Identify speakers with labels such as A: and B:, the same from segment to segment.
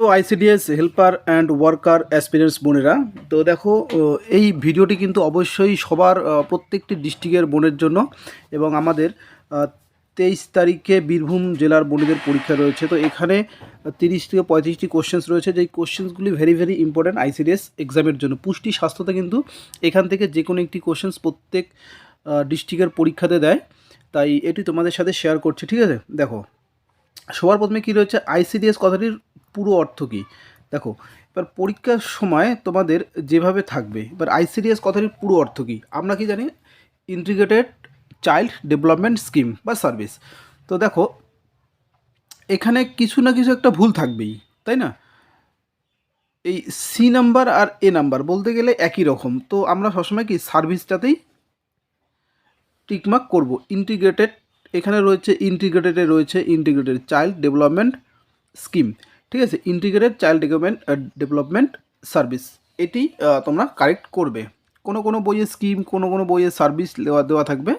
A: তো ICDS helper and worker aspirants বোনেরা, তো দেখো এই ভিডিওটি কিন্তু অবশ্যই সবার প্রত্যেকটি ডিস্ট্রিক্টের বোনের জন্য এবং আমাদের তেইশ তারিখে বীরভূম জেলার বোনেদের পরীক্ষা রয়েছে। তো এখানে তিরিশ থেকে পঁয়ত্রিশটি কোশ্চেন্স রয়েছে। যেই কোশ্চেন্সগুলি ভেরি ভেরি ইম্পর্ট্যান্ট আইসিডিএস এক্সামের জন্য। পুষ্টি স্বাস্থ্যতে কিন্তু এখান থেকে যে কোনো একটি কোশ্চেন্স প্রত্যেক ডিস্ট্রিক্টের পরীক্ষাতে দেয়। তাই এটি তোমাদের সাথে শেয়ার করছি, ঠিক আছে? দেখো, সবার প্রথমে কী রয়েছে? আইসিডিএস কথাটির পুরো অর্থ কী? দেখো, এবার পরীক্ষার সময় তোমাদের যেভাবে থাকবে, এবার আইসিডিএস কথাটির পুরো অর্থ কী? আমরা কি জানি? ইন্টিগ্রেটেড চাইল্ড ডেভেলপমেন্ট স্কিম বা সার্ভিস তো দেখো, এখানে কিছু না কিছু একটা ভুল থাকবেই, তাই না? এই সি নাম্বার আর এ নাম্বার বলতে গেলে একই রকম। তো আমরা সবসময় কি সার্ভিসটাতেই টিকমার্ক করব। ইন্টিগ্রেটেড এখানে রয়েছে ইন্টিগ্রেটেডে রয়েছে ইন্টিগ্রেটেড চাইল্ড ডেভেলপমেন্ট স্কিম ঠিক আছে integrated child development development service এটি তোমরা কারেক্ট করবে। কোনো কোনো বইয়ে স্কিম কোনো কোনো বইয়ে সার্ভিস দেওয়া দেওয়া থাকবে।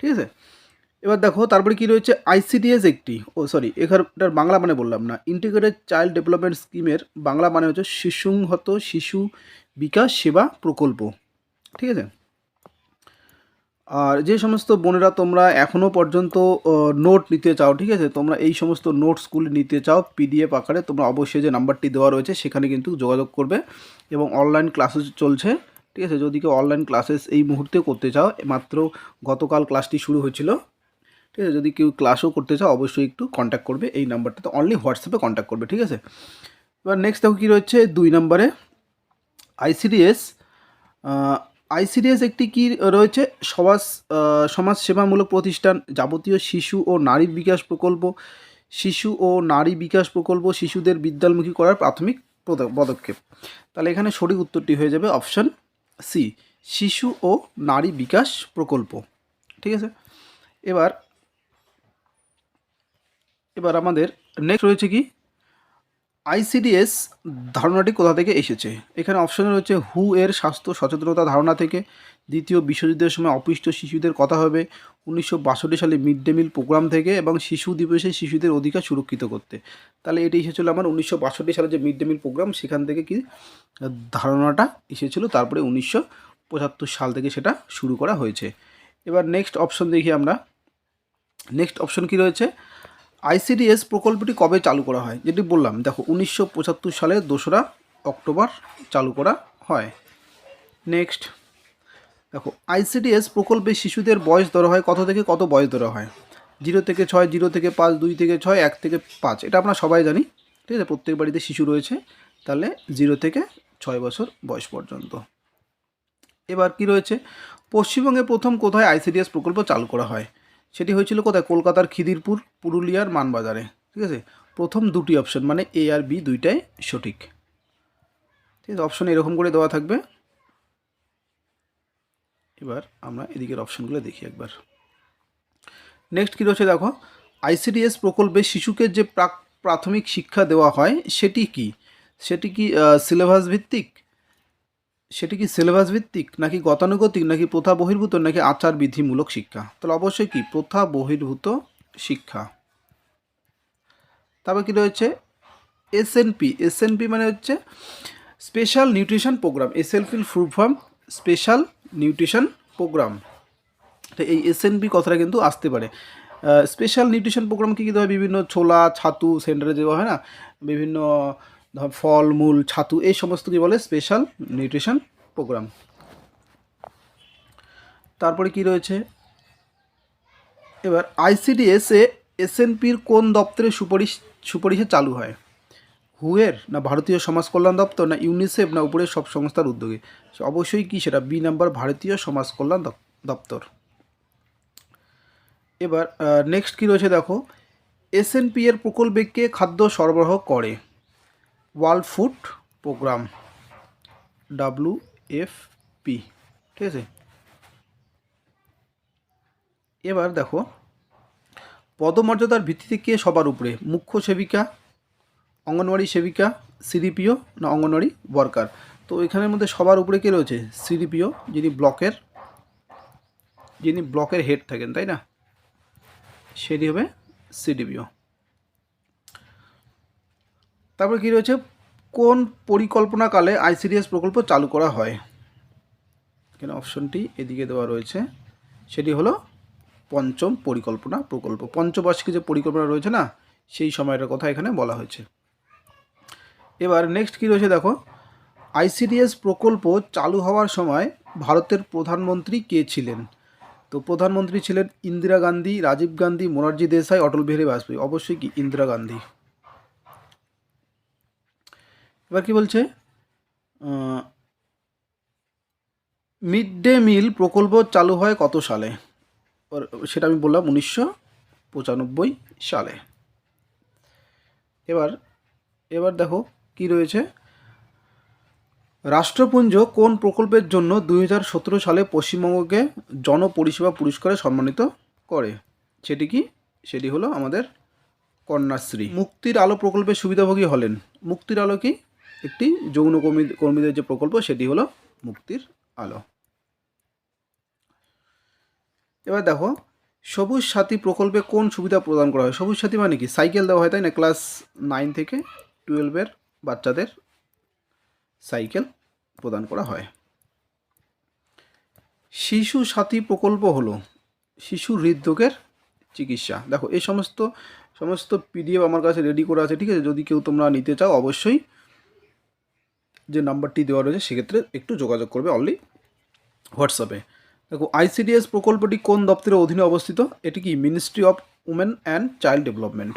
A: ঠিক আছে? এবার দেখো, তারপরে কি রয়েছে? আইসিডিএস একটি। ও সরি এখানটার বাংলা মানে বললাম না। ইন্টিগ্রেটেড চাইল্ড ডেভেলপমেন্ট স্কিমের বাংলা মানে হচ্ছে শিশুংহত শিশু বিকাশ সেবা প্রকল্প। ঠিক আছে? আর যে সমস্ত বোনেরা তোমরা এখনও পর্যন্ত নোট নিতে চাও, ঠিক আছে? তোমরা এই সমস্ত নোটসগুলি নিতে চাও পিডিএফ আকারে, তোমরা অবশ্যই যে নাম্বারটি দেওয়া রয়েছে সেখানে কিন্তু যোগাযোগ করবে এবং অনলাইন ক্লাসেস চলছে, ঠিক আছে? যদি কেউ অনলাইন ক্লাসেস এই মুহূর্তে করতে চাও, মাত্র গতকাল ক্লাসটি শুরু হয়েছিল, ঠিক আছে? যদি কেউ ক্লাসও করতে চাও, অবশ্যই একটু কন্ট্যাক্ট করবে, এই নাম্বারটাতে অনলি হোয়াটসঅ্যাপে কন্ট্যাক্ট করবে, ঠিক আছে? এবার নেক্সট দেখো কী রয়েছে, দুই নম্বরে আইসিডিএস আইসিডিএস একটি কি রয়েছে? সমাজ আহ, সমাজ সেবামূলক প্রতিষ্ঠান যাবতীয় শিশু ও নারী বিকাশ প্রকল্প। শিশু ও নারী বিকাশ প্রকল্প শিশুদের বিদ্যালমুখী করার প্রাথমিক পদ- পদক্ষেপ। তাহলে এখানে সঠিক উত্তরটি হয়ে যাবে অপশান সি শিশু ও নারী বিকাশ প্রকল্প। ঠিক আছে? এবার এবার আমাদের নেক্সট রয়েছে কি? আইসিডিএস ধারণাটি কোথা থেকে এসেছে? এখানে অপশনে রয়েছে হু এর স্বাস্থ্য সচেতনতা ধারণা থেকে। দ্বিতীয়, বিশ্বযুদ্ধের সময় অপুষ্ট শিশুদের কথা হবে। উনিশশো বাষট্টি সালে মিড ডে মিল প্রোগ্রাম থেকে এবং শিশু দিবসে শিশুদের অধিকার সুরক্ষিত করতে। তাহলে এটি এসেছিল আমার উনিশশো বাষট্টি সালে যে মিড ডে মিল প্রোগ্রাম, সেখান থেকে কি ধারণাটা এসেছিল? তারপরে উনিশশো পঁচাত্তর সাল থেকে সেটা শুরু করা হয়েছে। এবার নেক্সট অপশন দেখি আমরা। নেক্সট অপশন কি রয়েছে? আইসিডিএস প্রকল্পটি কবে চালু করা হয়? যেটি বললাম, দেখো, উনিশশো পঁচাত্তর সালের দোসরা অক্টোবর চালু করা হয়। নেক্সট দেখো, আইসিডিএস প্রকল্পে শিশুদের বয়স ধরা হয় কত থেকে কত বয়স ধরা হয়? জিরো থেকে ছয়, জিরো থেকে পাঁচ, দুই থেকে ছয়, এক থেকে পাঁচ, এটা আমরা সবাই জানি, ঠিক আছে? প্রত্যেক বাড়িতে শিশু রয়েছে, তাহলে জিরো থেকে ছয় বছর বয়স পর্যন্ত। এবার কি রয়েছে? পশ্চিমবঙ্গে প্রথম কোথায় আইসিডিএস প্রকল্প চালু করা হয়? সেটি হয়েছিল কোথায়? কলকাতার খিদিরপুর, পুরুলিয়ার মানবাজারে। ঠিক আছে? প্রথম দুটি অপশন মানে এ আর বি দুইটাই সঠিক। ঠিক আছে? অপশন এরকম করে দেওয়া থাকবে। এবার আমরা এদিকের অপশনগুলো দেখি একবার। নেক্সট কী রয়েছে দেখো? আইসিডিএস প্রকল্পে শিশুকে যে প্রাক, প্রাথমিক শিক্ষা দেওয়া হয়, সেটি কি? সেটি কি সিলেবাস ভিত্তিক? সেটি কি সিলেবাস ভিত্তিক, নাকি গতানুগতিক, নাকি প্রথা বহির্ভূত, নাকি আচার বিধিমূলক শিক্ষা? তাহলে অবশ্যই কি, প্রথা বহির্ভূত শিক্ষা। তারপর কি রয়েছে? এসএনপি এসএনপি মানে হচ্ছে special nutrition programme এসএলপির full form special nutrition programme তো এই এসএনপি কথাটা কিন্তু আসতে পারে। স্পেশাল নিউট্রিশন প্রোগ্রাম কী কী হয়? বিভিন্ন ছোলা, ছাতু, সেন্টারে দেওয়া হয় না? বিভিন্ন ফল, মূল, ছাতু, এই সমস্ত কি বলে? স্পেশাল নিউট্রিশন প্রোগ্রাম তারপরে কি রয়েছে? এবার আইসিডিএস এ এসএনপির কোন দপ্তরে সুপারিশ, সুপারিশে চালু হয়? হুয়ের না ভারতীয় সমাজ কল্যাণ দপ্তর? না ইউনিসেফ না উপরের সব সংস্থার উদ্যোগে? অবশ্যই কি সেটা? বি নাম্বার ভারতীয় সমাজ কল্যাণ দপ্তর। এবার নেক্সট কী রয়েছে দেখো? এসএনপি এর প্রকল্পে কে খাদ্য সরবরাহ করে? World Food Programme W F P ঠিক আছে? এবার দেখো, পদমর্যাদার ভিত্তিতে কে সবার উপরে? মুখ্য সেবিকা, অঙ্গনওয়াড়ি সেবিকা, সিডিপিও না অঙ্গনওয়াড়ি ওয়ার্কার? তো এখানের মধ্যে সবার উপরে কে রয়েছে? সিডিপিও, যিনি ব্লকের যিনি ব্লকের হেড থাকেন, তাই না? সেটি হবে সিডিপিও। তারপর কী রয়েছে? কোন পরিকল্পনাকালে আইসিডিএস প্রকল্প চালু করা হয়? এখানে অপশনটি এদিকে দেওয়া রয়েছে। সেটি হলো পঞ্চম পরিকল্পনা প্রকল্প। পঞ্চবার্ষিকী যে পরিকল্পনা রয়েছে না, সেই সময়টার কথা এখানে বলা হয়েছে। এবার নেক্সট কী রয়েছে দেখো? আইসিডিএস প্রকল্প চালু হওয়ার সময় ভারতের প্রধানমন্ত্রী কে ছিলেন? তো প্রধানমন্ত্রী ছিলেন ইন্দিরা গান্ধী, রাজীব গান্ধী মোরারজি দেশাই, অটল বিহারী বাজপেয়ী। অবশ্যই কি ইন্দিরা গান্ধী? এবার কি বলছে? মিড ডে মিল প্রকল্প চালু হয় কত সালে? সেটা আমি বললাম উনিশশো পঁচানব্বই সালে। এবার এবার দেখো কি রয়েছে। রাষ্ট্রপুঞ্জ কোন প্রকল্পের জন্য দু হাজার সতেরো সালে পশ্চিমবঙ্গকে জনপরিষেবা পুরস্কারে সম্মানিত করে? সেটি কি? সেটি হলো আমাদের কন্যাশ্রী। মুক্তির আলো প্রকল্পের সুবিধাভোগী হলেন। মুক্তির আলো কি? একটি যৌন কর্মী, কর্মীদের যে প্রকল্প, সেটি হলো মুক্তির আলো। এবার দেখো, সবুজ সাথী প্রকল্পে কোন সুবিধা প্রদান করা হয়? সবুজ সাথী মানে কি? সাইকেল দেওয়া হয়, তাই না? ক্লাস নাইন থেকে টুয়েলভের বাচ্চাদের সাইকেল প্রদান করা হয়। শিশু সাথী প্রকল্প হলো শিশু হৃদরোগের চিকিৎসা। দেখো, এই সমস্ত সমস্ত পিডিএফ আমার কাছে রেডি করা আছে, ঠিক আছে? যদি কেউ তোমরা নিতে চাও, অবশ্যই যে নাম্বারটি দেওয়া রয়েছে, সেক্ষেত্রে একটু যোগাযোগ করবে অনলি হোয়াটসঅ্যাপে দেখো আইসিডিএস প্রকল্পটি কোন দপ্তরের অধীনে অবস্থিত? এটি কি Ministry of Women and Child Development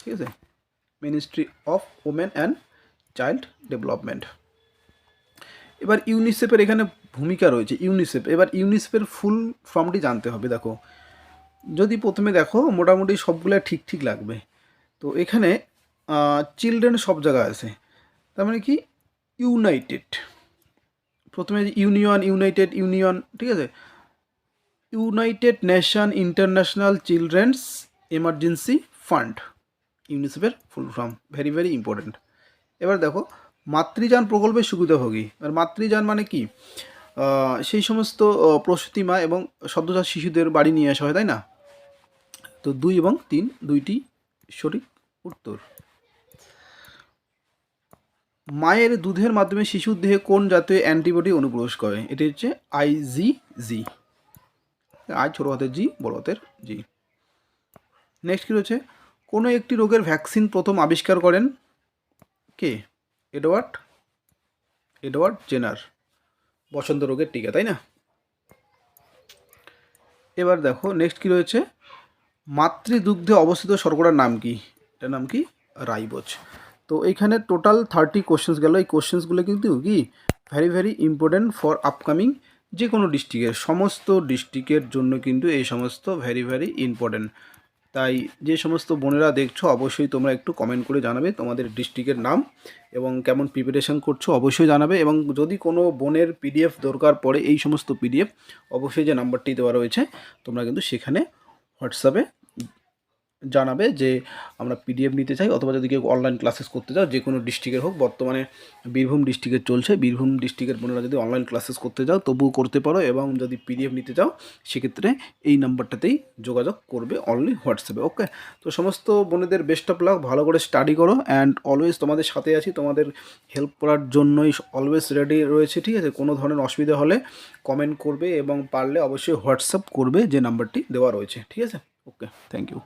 A: ঠিক আছে? Ministry of Women and Child Development এবার ইউনিসেফের এখানে ভূমিকা রয়েছে ইউনিসেফ এবার ইউনিসেফের ফুল ফর্মটি জানতে হবে, দেখো। যদি প্রথমে দেখো, মোটামুটি সবগুলো ঠিক ঠিক লাগবে। তো এখানে চিলড্রেন সব জায়গায় আছে। তার মানে কি? ইউনাইটেড। প্রথমে ইউনিয়ন, ইউনাইটেড ইউনিয়ন, ঠিক আছে? United Nation International Children's Emergency Fund, ইউনিসেফের full form, very very important এবার দেখো, মাতৃযান প্রকল্পের সুবিধাভোগী। আর মাতৃযান মানে কি? সেই সমস্ত প্রসূতি মা এবং সদ্যজাত শিশুদের বাড়ি নিয়ে আসা হয়, তাই না? তো দুই এবং তিন, দুইটি সঠিক উত্তর। মায়ের দুধের মাধ্যমে শিশুর দেহে কোন জাতীয় অ্যান্টিবডি অনুপ্রবেশ করে? এটি হচ্ছে আইজি জি আই ছোটো হাতের জি বড় হাতের জি নেক্সট কী রয়েছে? কোনো একটি রোগের ভ্যাকসিন প্রথম আবিষ্কার করেন? কে? এডওয়ার্ড? Edward Jenner. বসন্ত রোগের টিকা, তাই না? এবার দেখো নেক্সট কী রয়েছে? মাতৃদুগ্ধে অবস্থিত শর্করার নাম কি? এটার নাম কি? রাইবোজ। তো এইখানে টোটাল থার্টি কোশ্চেন্স গেল। এই কোশ্চেন্সগুলো কিন্তু কি? Very very important for upcoming যে কোনো ডিস্ট্রিক্টের সমস্ত ডিস্ট্রিক্টের জন্য কিন্তু এই সমস্ত ভেরি ভেরি ইম্পর্ট্যান্ট তাই যে সমস্ত বোনেরা দেখছ, অবশ্যই তোমরা একটু কমেন্ট করে জানাবে তোমাদের ডিস্ট্রিক্টের নাম এবং কেমন প্রিপারেশন করছ অবশ্যই জানাবে এবং যদি কোনো বোনের পিডিএফ দরকার পড়ে এই সমস্ত পিডিএফ অবশ্যই যে নাম্বারটি দেওয়া রয়েছে, তোমরা কিন্তু সেখানে হোয়াটসঅ্যাপে জানাবে যে আমরা পিডিএফ নিতে চাই অথবা যদি কেউ অনলাইন ক্লাসেস করতে চাও যে কোনো ডিস্ট্রিক্টের হোক, বর্তমানে বীরভূম ডিস্ট্রিক্টের চলছে, বীরভূম ডিস্ট্রিক্টের বোনেরা যদি অনলাইন ক্লাসেস করতে চাও, তবুও করতে পারো এবং যদি পিডিএফ নিতে চাও, সেক্ষেত্রে এই নাম্বারটাতেই যোগাযোগ করবে অনলি হোয়াটসঅ্যাপে ওকে তো সমস্ত বোনেদের বেস্ট অফ লাক ভালো করে স্টাডি করো অ্যান্ড অলওয়েজ তোমাদের সাথে আছি, তোমাদের হেল্প করার জন্যই অলওয়েজ রেডি রয়েছে, ঠিক আছে? কোনো ধরনের অসুবিধা হলে কমেন্ট করবে এবং পারলে অবশ্যই হোয়াটসঅ্যাপ করবে যে নাম্বারটি দেওয়া রয়েছে, ঠিক আছে? Okay thank you